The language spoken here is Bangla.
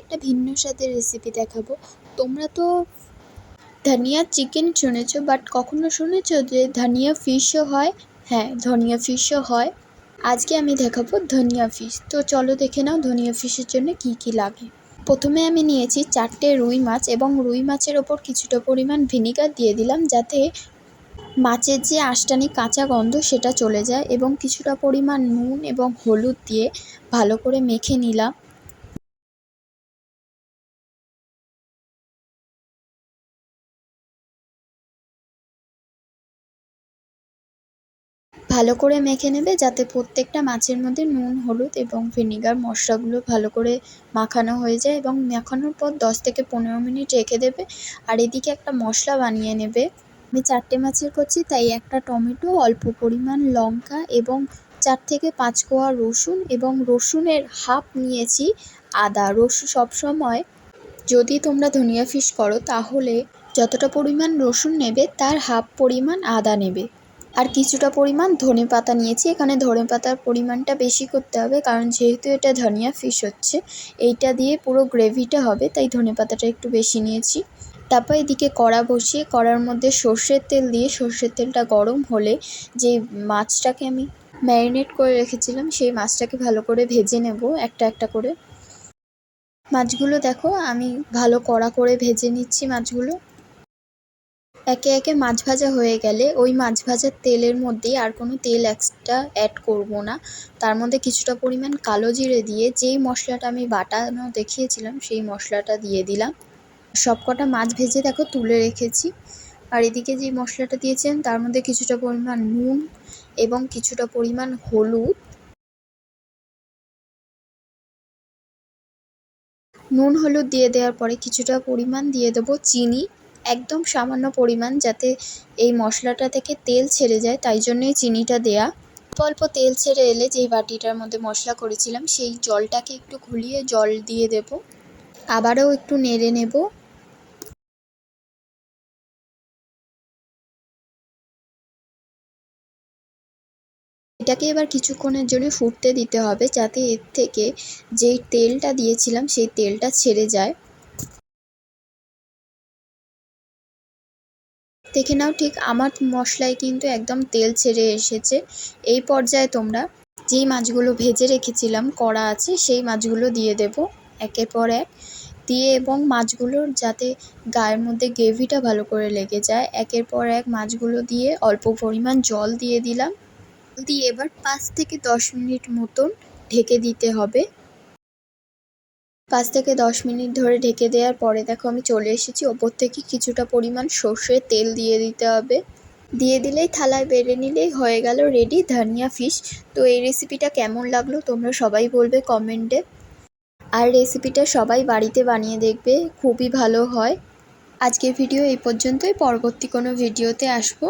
একটা ভিন্ন স্বাদের রেসিপি দেখাবো। তোমরা তো ধনিয়া চিকেন শুনেছো বাট কখনো শুনেছো যে ধনিয়া ফিশও হয়? হ্যাঁ ধনিয়া ফিশও হয়। আজকে আমি দেখাবো ধনিয়া ফিশ তো চলো দেখে নাও ধনিয়া ফিশের জন্য কি কি লাগে। প্রথমে আমি নিয়েছি চারটে রুই মাছ এবং রুই মাছের ওপর কিছুটা পরিমাণ ভিনিগার দিয়ে দিলাম যাতে মাছের যে আঁশটানি কাঁচা গন্ধ সেটা চলে যায় এবং কিছুটা পরিমাণ নুন এবং হলুদ দিয়ে ভালো করে মেখে নিলাম। ভালো করে মেখে নেবে যাতে প্রত্যেকটা মাছের মধ্যে নুন, হলুদ এবং ভিনিগার মশলাগুলো ভালো করে মাখানো হয়ে যায় এবং মাখানোর পর দশ থেকে পনেরো মিনিট রেখে দেবে। আর এদিকে একটা মশলা বানিয়ে নেবে। আমি চারটে মাছের করছি, তাই একটা টমেটো, অল্প পরিমাণ লঙ্কা এবং চার থেকে পাঁচ কোয়া রসুন এবং রসুনের হাফ নিয়েছি আদা। রসুন সবসময় যদি তোমরা ধনিয়া ফিশ করো, তাহলে যতটা পরিমাণ রসুন নেবে, তার হাফ পরিমাণ আদা নেবে। আর কিছুটা পরিমাণ ধনে পাতা নিয়েছি। এখানে ধনে পাতার পরিমাণটা বেশি করতে হবে, কারণ যেহেতু এটা ধনিয়া ফিশ হচ্ছে, এইটা দিয়ে পুরো গ্রেভিটা হবে, তাই ধনে পাতাটা একটু বেশি নিয়েছি। তারপর এদিকে কড়া বসিয়ে, কড়ার মধ্যে সর্ষের তেল দিয়ে, সর্ষের তেলটা গরম হলে যে মাছটাকে আমি ম্যারিনেট করে রেখেছিলাম, সেই মাছটাকে ভালো করে ভেজে নেব একটা একটা করে। মাছগুলো দেখো, আমি ভালো কড়া করে ভেজে নিচ্ছি মাছগুলো। একে একে মাছ ভাজা হয়ে গেলে ওই মাছ ভাজার তেলের মধ্যেই আর কোনো তেল এক্সট্রা অ্যাড করব না। তার মধ্যে কিছুটা পরিমাণ কালো জিরে দিয়ে যেই মশলাটা আমি বাটানো দেখিয়েছিলাম, সেই মশলাটা দিয়ে দিলাম। সব কটা মাছ ভেজে দেখো তুলে রেখেছি। আর এদিকে যে মশলাটা দিয়েছেন, তার মধ্যে কিছুটা পরিমাণ নুন এবং কিছুটা পরিমাণ হলুদ। নুন হলুদ দিয়ে দেওয়ার পরে কিছুটা পরিমাণ দিয়ে দেবো চিনি। একদম সামান্য পরিমাণ যাতে এই মশলাটা থেকে তেল ছেড়ে যায়, তাই জন্যই চিনিটা দেয়া। অল্প তেল ছেড়ে এলে যেই বাটিটার মধ্যে মশলা করেছিলাম, সেই জলটাকে একটু ঘুলিয়ে জল দিয়ে দেব। আবারও একটু নেড়ে নেব। এটাকে এবার কিছুক্ষণের জন্য ফুটতে দিতে হবে যাতে এর থেকে যেই তেলটা দিয়েছিলাম, সেই তেলটা ছেড়ে যায়। দেখে নাও ঠিক আমার মশলায় কিন্তু একদম তেল ছেড়ে এসেছে। এই পর্যায়ে তোমরা যেই মাছগুলো ভেজে রেখেছিলাম, কড়া আছে, সেই মাছগুলো দিয়ে দেব একের পর এক। দিয়ে এবং মাছগুলোর যাতে গায়ের মধ্যে গ্রেভিটা ভালো করে লেগে যায়, একের পর এক মাছগুলো দিয়ে অল্প পরিমাণ জল দিয়ে দিলাম। দিয়ে এবার পাঁচ থেকে দশ মিনিট মতন ঢেকে দিতে হবে। পাঁচ থেকে দশ মিনিট ধরে ঢেকে দেওয়ার পরে দেখো আমি চলে এসেছি। ওপর থেকে কিছুটা পরিমাণ সর্ষের তেল দিয়ে দিতে হবে। দিয়ে দিলেই থালায় বেড়ে নিলেই হয়ে গেল রেডি ধনিয়া ফিশ তো এই রেসিপিটা কেমন লাগল তোমরা সবাই বলবে কমেন্টে আর রেসিপিটা সবাই বাড়িতে বানিয়ে দেখবে, খুবই ভালো হয়। আজকের ভিডিও এই পর্যন্তই। পরবর্তী কোনো ভিডিওতে আসব।